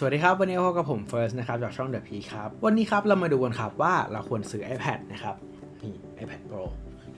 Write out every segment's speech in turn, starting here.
สวัสดีครับ วันนี้พบกับผมเฟิร์สนะครับจากช่อง The P ครับ วันนี้ครับเรามาดูกันครับว่าเราควรซื้อ iPad นะครับนี่ iPad Pro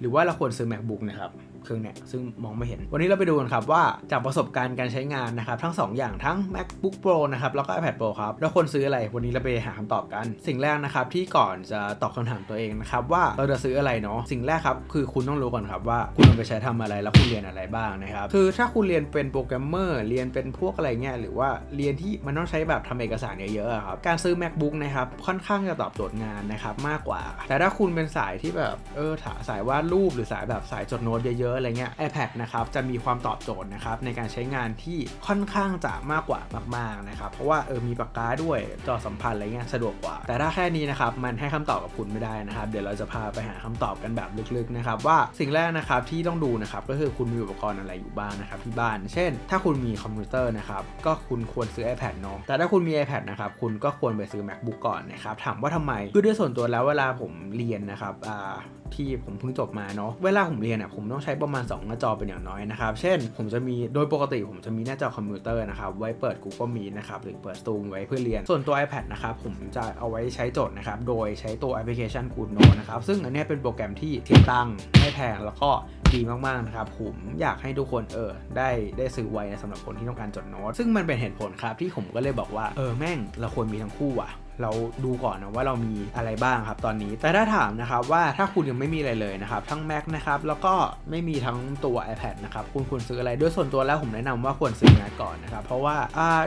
หรือว่าเราควรซื้อ MacBook นะครับ เครื่องเนี้ยซึ่งมองไม่เห็น วันนี้เราไปดูกันครับว่าจากประสบการณ์การใช้งานนะครับทั้ง 2 อย่างทั้ง MacBook Pro นะครับแล้วก็ iPad Pro ครับเราควรซื้ออะไรวันนี้เราไปหาคำตอบกัน สิ่งแรกนะครับที่ก่อนจะตอบคำถามตัวเองนะครับว่าเราจะซื้ออะไรเนาะสิ่งแรกครับคือคุณต้องรู้ก่อนครับว่าคุณเอาไปใช้ทำอะไรแล้วคุณเรียนอะไรบ้างนะครับคือถ้าคุณเรียนเป็นโปรแกรมเมอร์เรียนเป็นพวกอะไรเงี้ยหรือว่าเรียนที่มันต้องใช้แบบทำเอกสารเยอะๆครับการซื้อ macbook นะครับค่อนข้างจะตอบโจทย์งานนะครับมากกว่า แต่ถ้าคุณเป็นสายที่แบบเออสายวาดรูปหรือสายแบบสายจดโน้ตเยอะๆอะไรเงี้ย iPad นะครับจะมีความตอบโจทย์นะครับในการใช้งานที่ค่อนข้างจะมากกว่ามากๆนะครับเพราะว่าเออมีปากกาด้วยจอสัมพันธ์อะไรเงี้ยสะดวกกว่า แต่ถ้าแค่นี้นะครับมันให้คำตอบกับคุณไม่ได้นะครับ เดี๋ยวเราจะพาไปหาคำตอบกันแบบลึกๆนะครับว่าสิ่งแรกนะครับที่ต้องดูนะครับก็คือคุณมีอุปกรณ์อะไรอยู่บ้างนะครับที่บ้าน เช่น ถ้าคุณมีคอมพิวเตอร์นะครับก็คุณควรซื้อ iPad เนาะแต่ถ้าคุณมี iPad นะครับคุณก็ควรไปซื้อ MacBook ก่อนนะครับถามว่าทำไมคือด้วยส่วนตัวแล้วเวลาผมเรียนนะครับอ่า ที่ผมเพิ่งจบมาเนาะเวลาผมเรียนอะผมต้องใช้ประมาณ 2 หน้าจอเป็นอย่างน้อยนะครับ เช่น ผมจะมีโดยปกติผมจะมีหน้าจอคอมพิวเตอร์นะครับไว้เปิด Google Meet นะครับหรือเปิด Zoom ไว้เพื่อเรียน ส่วนตัว iPad นะครับผมจะเอาไว้ใช้โจทย์นะครับโดยใช้ตัวแอปพลิเคชัน Good Note นะครับซึ่งอันนี้เป็นโปรแกรมที่เสียตังค์ไม่แพงแล้วก็ ดีมากๆนะครับผมอยากให้ทุกคนเออได้ได้ซื้อไว้นะสำหรับคนที่ต้องการจดโน้ตซึ่งมันเป็นเหตุผลครับที่ผมก็เลยบอกว่าเออแม่งเราควรมีทั้งคู่ว่ะเราดูก่อนนะว่าเรามีอะไรบ้างครับตอนนี้ แต่ถ้าถามนะครับว่าถ้าคุณยังไม่มีอะไรเลยนะครับ ทั้ง Mac นะครับ แล้วก็ไม่มีทั้งตัว iPad นะครับ คุณควรซื้ออะไรด้วยส่วนตัวแล้วผมแนะนำว่าควรซื้อ Mac ก่อนนะครับ เพราะว่า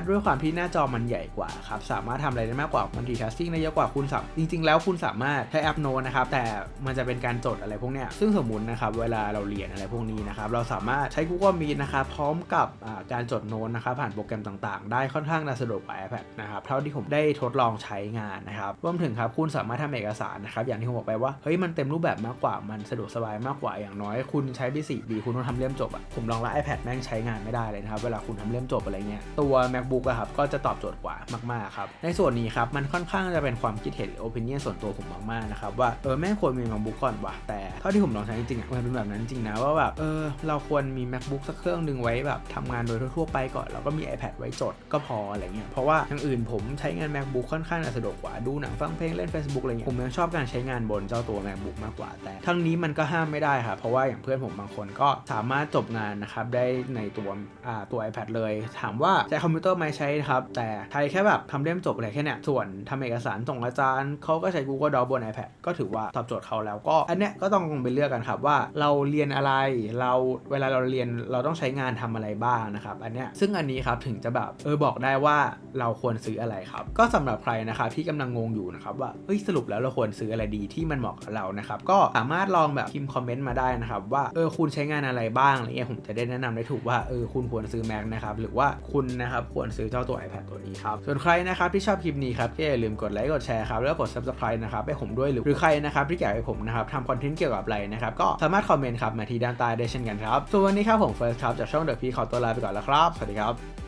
ด้วยความที่หน้าจอมันใหญ่กว่าครับ สามารถทำอะไรได้มากกว่า multitasking ได้เยอะกว่าคุณสามจริง ๆ แล้วคุณสามารถใช้แอปโน้ตนะครับ แต่มันจะเป็นการจดอะไรพวกเนี้ยซึ่งสมมตินะครับเวลาเราเรียนอะไรพวกนี้นะครับ เราสามารถใช้ Google Meet นะครับพร้อมกับการจดโน้ตนะครับผ่านโปรแกรมต่างๆ ได้ค่อนข้างน่าสะดวกกว่า iPad นะครับเท่าที่ผมได้ทดลองใช้งานนะครับรวมถึงครับคุณสามารถทำเอกสารนะครับอย่างที่ผมบอกไปว่าเฮ้ยมันเต็มรูปแบบมากกว่ามันสะดวกสบายมากกว่าอย่างน้อยคุณใช้ไปสี่ปีคุณต้องทำเล่มจบอะผมลองแล้ว iPad แม่งใช้งานไม่ได้เลยนะครับเวลาคุณทำเล่มจบอะไรเงี้ยตัว MacBook อะครับก็จะตอบโจทย์กว่ามากๆครับในส่วนนี้ครับมันค่อนข้างจะเป็นความคิดเห็นหรือ opinion ส่วนตัวผมมากๆนะครับว่าเออแม่งควรมี MacBook ก่อนว่ะแต่เท่าที่ผมลองใช้จริงๆอะมันเป็นแบบนั้นจริงนะว่าแบบเออเราควรมี MacBook สักเครื่องหนึ่งไว้แบบทำงานโดยทั่วๆไปก่อนแล้วก็มี iPad ไว้จดก็พออะไรเงี้ยเพราะว่าอย่างอื่นผมใช้งาน MacBook ค่อนข้างสะดวกกว่าดูหนังฟังเพลงเล่น Facebook อะไรเงี้ยผมยังชอบการใช้งานบนเจ้าตัว MacBook มากกว่าแต่ ทั้งนี้มันก็ห้ามไม่ได้ครับเพราะว่าอย่างเพื่อนผมบางคนก็สามารถจบงานนะครับได้ในตัวอ่าตัว iPad เลย ถามว่าใช้คอมพิวเตอร์ไหมใช้ครับแต่ใช้แค่แบบทำเล่มจบอะไรแค่เนี้ยส่วนทำเอกสารส่งอาจารย์เขาก็ใช้ Google Doc บน iPad ก็ถือว่าตอบโจทย์เขาแล้วก็อันเนี้ยก็ต้องไปเลือกกันครับว่าเราเรียนอะไร เราเวลาเราเรียนเราต้องใช้งานทำอะไรบ้างนะครับ อันเนี้ยซึ่งอันนี้ครับถึงจะแบบเออบอกได้ว่าเราควรซื้ออะไรครับ ก็สำหรับใครนะครับที่กำลังงงอยู่นะครับว่าเฮ้ยสรุปแล้วเราควรซื้ออะไรดีที่มันเหมาะกับเรานะครับก็สามารถลองแบบพิมพ์คอมเมนต์มาได้นะครับว่าเออคุณใช้งานอะไรบ้างอะไรเงี้ยผมจะได้แนะนำได้ถูกว่าเออคุณควรซื้อ Mac นะครับหรือว่าคุณนะครับควรซื้อเจ้าตัว iPad ตัวนี้ครับส่วนใครนะครับที่ชอบคลิปนี้ครับก็อย่าลืมกดไลค์กดแชร์ครับแล้วกด subscribe นะครับให้ผมด้วยหรือหรือใครนะครับที่อยากให้ผมนะครับทำคอนเทนต์เกี่ยวกับอะไรนะครับก็สามารถคอมเมนต์ครับมาที่ด้านใต้ได้เช่นกันครับส่วนวันนี้ครับผมเฟิร์สครับจากช่องเดอะพีขอตัวลาไปก่อนแล้วครับ สวัสดีครับ